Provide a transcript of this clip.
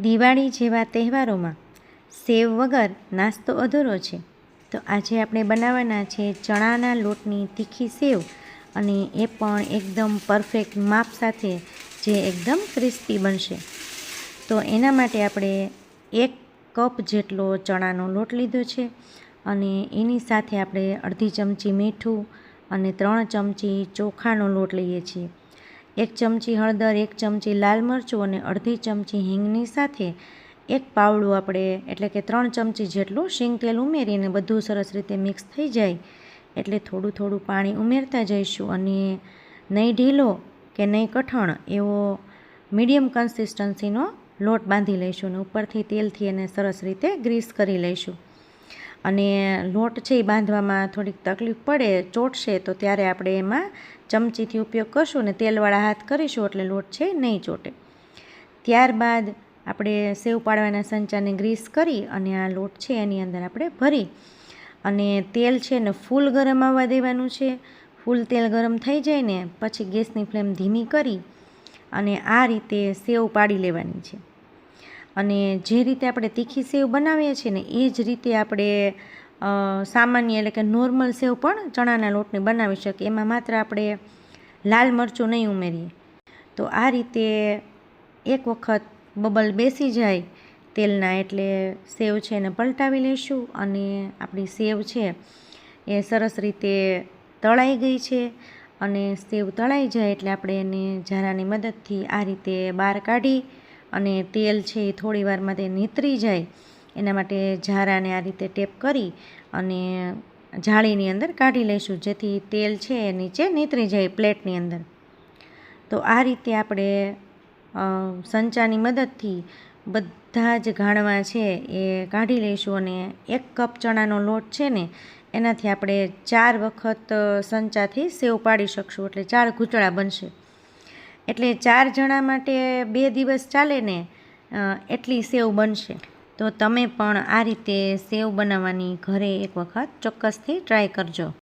દિવાળી જેવા તહેવારોમાં સેવ વગર નાસ્તો અધૂરો છે. તો આજે આપણે બનાવવાના છે ચણાના લોટની તીખી સેવ અને એ પણ એકદમ પરફેક્ટ માપ સાથે જે એકદમ ક્રિસ્પી બનશે. તો એના માટે આપણે એક કપ જેટલો ચણાનો લોટ લીધો છે અને એની સાથે આપણે અડધી ચમચી મીઠું અને ત્રણ ચમચી ચોખાનો લોટ લઈએ છીએ. એક ચમચી હળદર, એક ચમચી લાલ મરચું અને અડધી ચમચી હિંગની સાથે એક પાવડું આપણે, એટલે કે ત્રણ ચમચી જેટલું શીંગ તેલ ઉમેરીને બધું સરસ રીતે મિક્સ થઈ જાય. એટલે થોડું થોડું પાણી ઉમેરતા જઈશું અને નહીં ઢીલો કે નહીં કઠણ એવો મીડિયમ કન્સિસ્ટન્સીનો લોટ બાંધી લઈશું અને ઉપરથી તેલથી એને સરસ રીતે ગ્રીસ કરી લઈશું. અને લોટ છે એ બાંધવામાં થોડીક તકલીફ પડે, ચોટશે, તો ત્યારે આપણે એમાં ચમચીથી ઉપયોગ કરશું અને તેલવાળા હાથ કરીશું એટલે લોટ છે નહીં ચોટે. ત્યારબાદ આપણે સેવ પાડવાના સંચાને ગ્રીસ કરી અને આ લોટ છે એની અંદર આપણે ભરી. અને તેલ છે ને ફૂલ ગરમ આવવા દેવાનું છે. ફૂલ તેલ ગરમ થઈ જાય ને, પછી ગેસની ફ્લેમ ધીમી કરી અને આ રીતે સેવ પાડી લેવાની છે. અને જે રીતે આપણે તીખી સેવ બનાવીએ છીએ ને, એ જ રીતે આપણે સામાન્ય એટલે કે નોર્મલ સેવ પણ ચણાના લોટની બનાવી શકીએ. એમાં માત્ર આપણે લાલ મરચું નહીં ઉમેરીએ. તો આ રીતે એક વખત બબલ બેસી જાય, તેલના એટલે સેવ છે એને પલટાવી લઈશું અને આપણી સેવ છે એ સરસ રીતે તળાઈ ગઈ છે અને સેવ તળાઈ જાય એટલે આપણે એને ઝારાની મદદથી આ રીતે બહાર કાઢી અને તેલ છે એ થોડી વારમાં તે નીતરી જાય. એના માટે ઝારાને આ રીતે ટેપ કરી અને જાળીની અંદર કાઢી લઈશું, જેથી તેલ છે એ નીચે નીતરી જાય પ્લેટની અંદર. તો આ રીતે આપણે સંચાની મદદથી બધા જ ઘાણવા છે એ કાઢી લઈશું અને એક કપ ચણાનો લોટ છે ને, એનાથી આપણે ચાર વખત સંચાથી સેવ પાડી શકશું, એટલે ચાર ઘૂંટળા બનશે. એટલે ચાર જણા માટે બે દિવસ ચાલે ને એટલી સેવ બનશે. તો તમે પણ આ રીતે સેવ બનાવવાની ઘરે એક વખત ચોક્કસથી ટ્રાય કરજો.